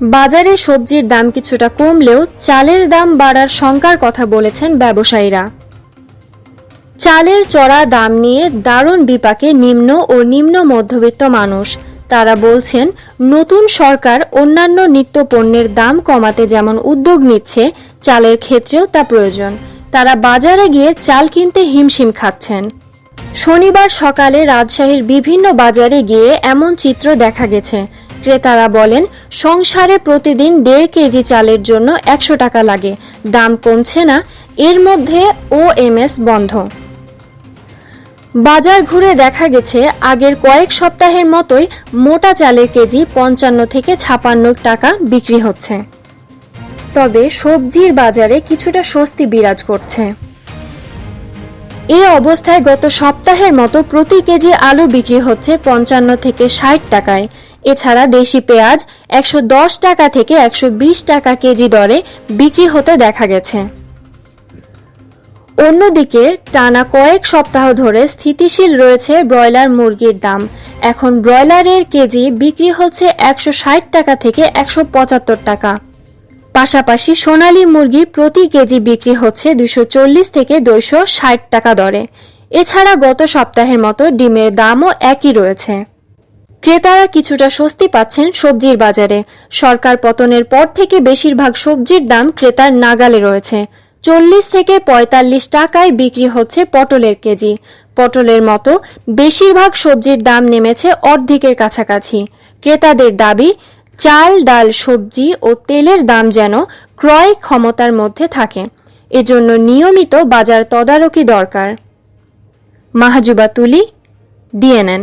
বাজারে সবজির দাম কিছুটা কমলেও চালের দাম বাড়ার শঙ্কার কথা বলেছেন ব্যবসায়ীরা। চালের চড়া দাম নিয়ে দারুণ বিপাকে নিম্ন ও নিম্ন মধ্যবিত্ত মানুষ। তারা বলছেন, নতুন সরকার অন্যান্য নিত্য পণ্যের দাম কমাতে যেমন উদ্যোগ নিচ্ছে, চালের ক্ষেত্রেও তা প্রয়োজন। তারা বাজারে গিয়ে চাল কিনতে হিমশিম খাচ্ছেন। শনিবার সকালে রাজশাহীর বিভিন্ন বাজারে গিয়ে এমন চিত্র দেখা গেছে। ক্রেতারা বলেন, সংসারে প্রতিদিন দেড় কেজি চালের জন্য একশো টাকা লাগে। দাম কমছে না। এর মধ্যে ওএমএস বন্ধ। বাজার ঘুরে দেখা গেছে, আগের কয়েক সপ্তাহের মতোই মোটা চালের কেজি পঞ্চান্ন থেকে ছাপান্ন টাকা বিক্রি হচ্ছে। তবে সবজির বাজারে কিছুটা স্বস্তি বিরাজ করছে। এ অবস্থায় গত সপ্তাহের মতো প্রতি কেজি আলু বিক্রি হচ্ছে পঞ্চান্ন থেকে ষাট টাকায়। এছাড়া দেশি পেঁয়াজ একশো দশ টাকা থেকে একশো বিশ টাকা কেজি দরে বিক্রি হতে দেখা গেছে। অন্যদিকে টানা কয়েক সপ্তাহ ধরে স্থিতিশীল রয়েছে ব্রয়লার মুরগির দাম। এখন ব্রয়লারের কেজি বিক্রি হচ্ছে একশো ষাট টাকা থেকে একশো পঁচাত্তর টাকা। পাশাপাশি সোনালী মুরগি প্রতি কেজি বিক্রি হচ্ছে দুশো থেকে দুইশো ষাট টাকা দরে। এছাড়া গত সপ্তাহের মতো ডিমের দামও একই রয়েছে। ক্রেতারা কিছুটা স্বস্তি পাচ্ছেন সবজির বাজারে। সরকার পতনের পর থেকে বেশিরভাগ সবজির দাম ক্রেতার নাগালে রয়েছে। চল্লিশ থেকে পঁয়তাল্লিশ টাকায় বিক্রি হচ্ছে পটলের কেজি। পটলের মতো বেশিরভাগ সবজির দাম নেমেছে অর্ধেকের কাছাকাছি। ক্রেতাদের দাবি, চাল, ডাল, সবজি ও তেলের দাম যেন ক্রয় ক্ষমতার মধ্যে থাকে। এজন্য নিয়মিত বাজার তদারকি দরকার। মাহাজুবা তুলি, ডিএনএন।